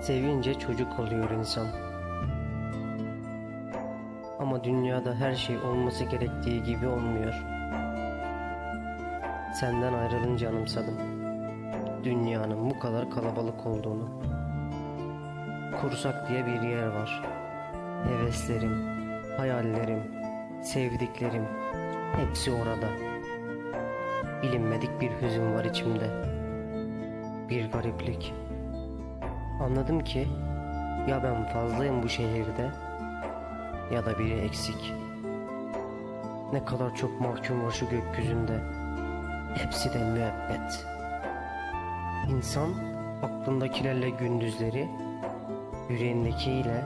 Sevince çocuk oluyor insan. Ama dünyada her şey olması gerektiği gibi olmuyor. Senden ayrılınca anımsadım. Dünyanın bu kadar kalabalık olduğunu. Kursak diye bir yer var. Heveslerim, hayallerim, sevdiklerim hepsi orada. Bilinmedik bir hüzün var içimde. Bir gariplik. Anladım ki ya ben fazlayım bu şehirde ya da biri eksik. Ne kadar çok mahkum var şu gökyüzünde. Hepsi de müebbet. İnsan aklındakilerle gündüzleri, yüreğindekiyle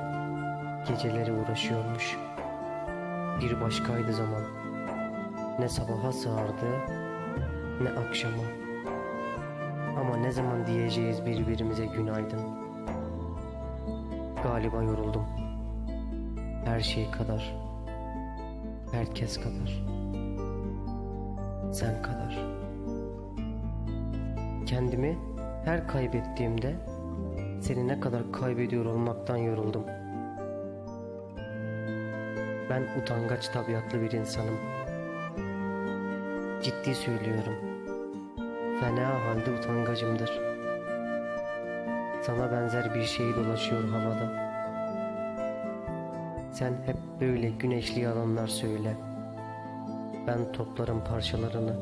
geceleri uğraşıyormuş. Bir başkaydı zaman. Ne sabaha sığardı ne akşama. Ama ne zaman diyeceğiz birbirimize günaydın? Galiba yoruldum. Her şey kadar. Herkes kadar. Sen kadar. Kendimi her kaybettiğimde seni ne kadar kaybediyor olmaktan yoruldum. Ben utangaç tabiatlı bir insanım. Ciddi söylüyorum. Fena halde utangacımdır. Sana benzer bir şey dolaşıyor havada. Sen hep böyle güneşli yalanlar söyle. Ben toplarım parçalarını.